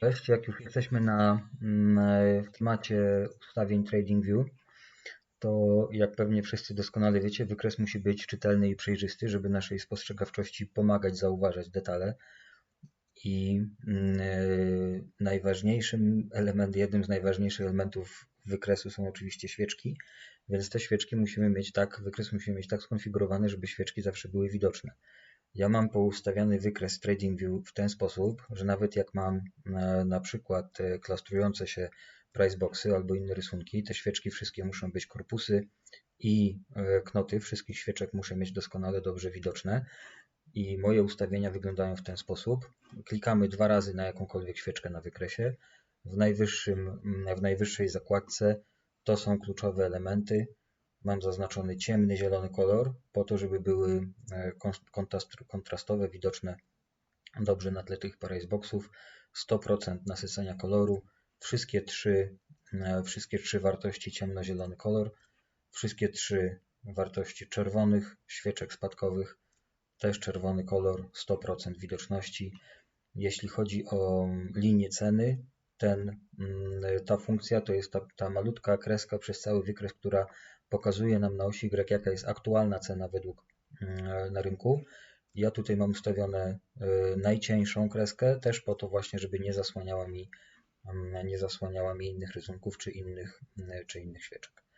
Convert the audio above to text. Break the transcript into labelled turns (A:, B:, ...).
A: Cześć, jak już jesteśmy na, mm, w temacie ustawień TradingView, to jak pewnie wszyscy doskonale wiecie, wykres musi być czytelny i przejrzysty, żeby naszej spostrzegawczości pomagać zauważać detale. I mm, e, najważniejszym element, jednym z najważniejszych elementów wykresu są oczywiście świeczki, więc te świeczki musimy mieć tak, wykres musimy mieć tak skonfigurowany, żeby świeczki zawsze były widoczne. Ja mam poustawiany wykres TradingView w ten sposób, że nawet jak mam e, na przykład e, klastrujące się priceboxy albo inne rysunki, te świeczki wszystkie muszą być korpusy i e, knoty wszystkich świeczek muszę mieć doskonale dobrze widoczne. I moje ustawienia wyglądają w ten sposób. Klikamy dwa razy na jakąkolwiek świeczkę na wykresie. W, najwyższym, w najwyższej zakładce to są kluczowe elementy Mam zaznaczony ciemny zielony kolor po to, żeby były e, kontrastowe, widoczne dobrze na tle tych boxów. 100% nasycenia koloru, wszystkie trzy, e, wszystkie trzy wartości ciemnozielony kolor, wszystkie trzy wartości czerwonych świeczek spadkowych, też czerwony kolor, 100% widoczności. Jeśli chodzi o linię ceny, ten, mm, ta funkcja to jest ta, ta malutka kreska przez cały wykres, która pokazuje nam na osi Y, jaka jest aktualna cena według mm, na rynku. Ja tutaj mam ustawione y, najcieńszą kreskę, też po to właśnie, żeby nie zasłaniała mi, mm, nie zasłaniała mi innych rysunków czy innych, y, czy innych świeczek.